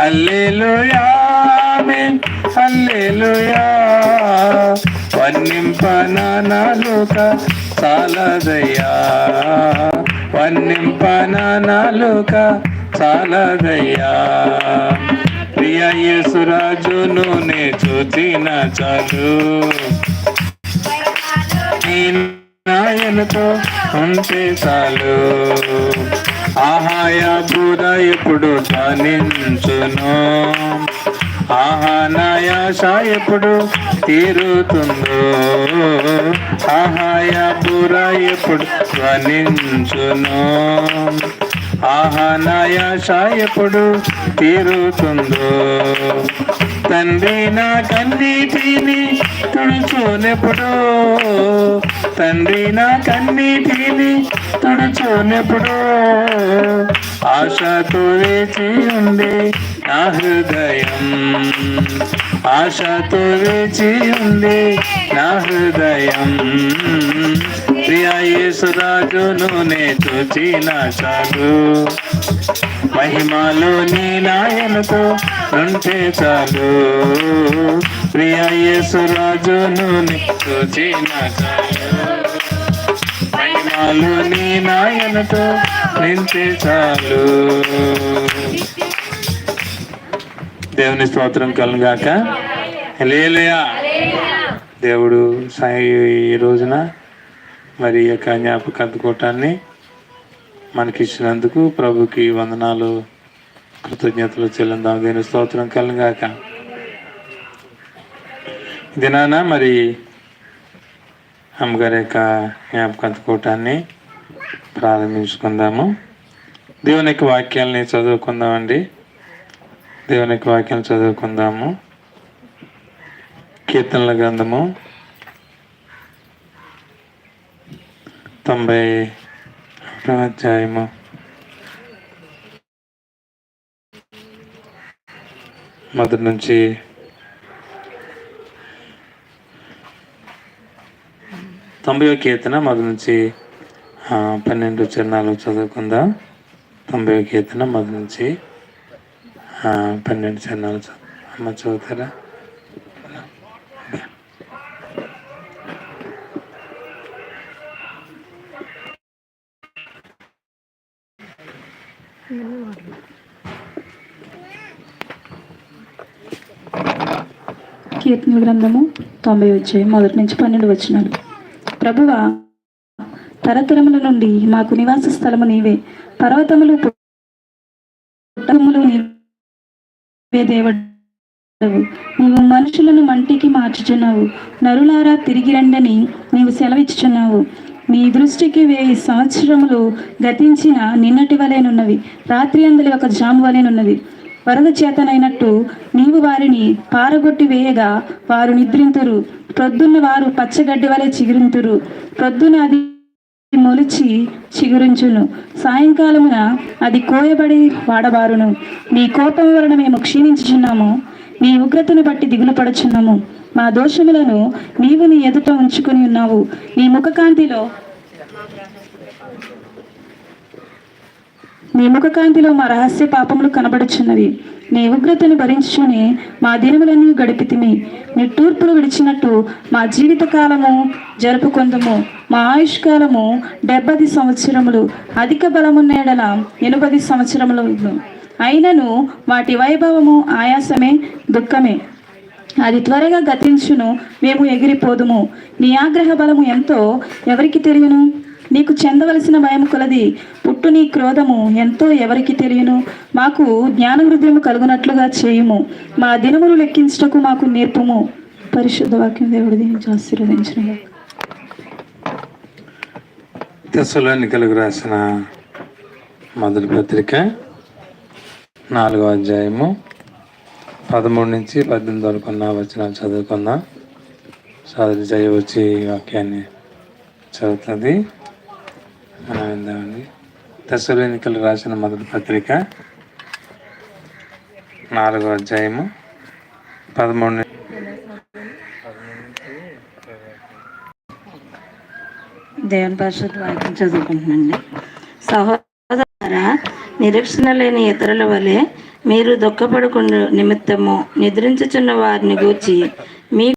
హల్లెలూయా ఆమేన్. వన్నింపనాలుక చాలదయ్యా. వన్నింపనాలుక చాలదయ్యా. ప్రియ యేసురాజును నే చూచిన చాలు. నాయనతో ఉంటే చాలు. ఆహాయ బూర ఎప్పుడు ధ్వనించును ఆహా ఎప్పుడు తీరుతుందో. ఆహాయ ఎప్పుడు ధ్వనించును ఆహా ఎప్పుడు తీరుతుందో. తండ్రి నా కన్నీటిని తుడుచునెప్పుడు. తండ్రి నా కన్నీటిని తుడుచునెప్పుడు. ఆశతో వేచి ఉంది నా హృదయం. ఆశతో వేచి ఉంది నా హృదయం. ప్రియ యేసురాజును నే చూచిన సాగు మహిమలో నీ నాయనతో ఉంటే చాలు. ప్రియ యేసురాజును నీ చాలు నీ నాయనతో నింటే చాలు. దేవుని స్తోత్రం కలుగాక. లేలుయా దేవుడు సాయి ఈ రోజున మరి ఈ యొక్క జ్ఞాపక కూటాన్ని మనకిచ్చినందుకు ప్రభుకి వందనాలు. కృతజ్ఞతలు చెల్లిందాం. దేని స్తోత్రం కలుగాక. దినాన మరి అమ్మగారి యొక్క జ్ఞాపక కూటాన్ని ప్రారంభించుకుందాము. దేవుని యొక్క వాక్యాలని చదువుకుందామండి. దేవుని యొక్క వాక్యాలు చదువుకుందాము. కీర్తనల గ్రంథము తొంభై అధ్యాయము. మొదటి నుంచి తొంభై కీర్తన మొదటి నుంచి పన్నెండు చరణాలు చదువుకుందాం? తొంభై కీర్తన మొదటి నుంచి పన్నెండు చరణాలు చదువు అమ్మ చదువుతారా? కీర్తనల గ్రంథము తొంభై వచ్చాయి మొదటి నుంచి పన్నెండు వచ్చినాడు ప్రభువ తరతరముల నుండి మాకు నివాస స్థలము నీవే. పర్వతములు పుట్టములు నీవే దేవుడవు. నీవు మనుషులను మంటికి మార్చుచున్నావు. నరులారా తిరిగి రండని నీవు సెలవిచ్చుచున్నావు. నీ దృష్టికి వేయి సంవత్సరములు గతించిన నిన్నటి వలెనున్నవి. రాత్రి అందులో ఒక జాము వలెనున్నది. వరద చేతనైనట్టు నీవు వారిని పారగొట్టి వేయగా వారు నిద్రింతురు. ప్రొద్దున్న వారు పచ్చగడ్డి వలె చిగురింతురు. ప్రొద్దున అది మొలిచి చిగురించును. సాయంకాలమున అది కోయబడి వాడబారును. నీ కోపం వలన మేము క్షీణించుచున్నాము. నీ ఉగ్రతను బట్టి దిగులు పడుచున్నాము మా దోషములను నీవు నీ ఎదుట ఉంచుకుని ఉన్నావు. నీ ముఖకాంతిలో నీ ముఖకాంతిలో మా రహస్య పాపములు కనబడుచున్నవి. నీ ఉగ్రతను భరించుని మా దినములన్నీ గడిపితిమి. నీ తూర్పులు విడిచినట్టు మా జీవితకాలము జరుపుకొందము. మా ఆయుష్కాలము డెబ్బది సంవత్సరములు. అధిక బలమున్నేడల ఎనుపది సంవత్సరములు అయినను వాటి వైభవము ఆయాసమే దుఃఖమే. అది త్వరగా గతించును మేము ఎగిరిపోదుము. నీ ఆగ్రహ బలము ఎంతో ఎవరికి తెలియను? నీకు చెందవలసిన భయం కొలది. పుట్టు నీ క్రోధము ఎంతో ఎవరికి తెలియను? మాకు జ్ఞాన హృదయము కలుగునట్లుగా చేయుము. మా దినములు లెక్కించటకు మాకు నేర్పుము. పరిశుద్ధ వాక్యం దేవుడు దీనికి ఆశీర్వదించిన దశలోనికలకు రాసిన మొదటి పత్రిక నాలుగో అధ్యాయము పదమూడు నుంచి పద్దెనిమిది వరకు ఉన్న వచనాలు చదువుకుందాం. చదువు జయ వచ్చి వాక్యాన్ని చదువుతుంది మనం విందామండి దశలోనికలు రాసిన మొదటి పత్రిక నాలుగో అధ్యాయము పదమూడు దేవుని పరిషత్ వాక్యం చదువుకుంటున్నాండి సహోదర నిరీక్షణ లేని ఇతరుల వలె మీరు దుఃఖపడకుండా నిమిత్తము నిద్రించుచున్న వారిని గూర్చి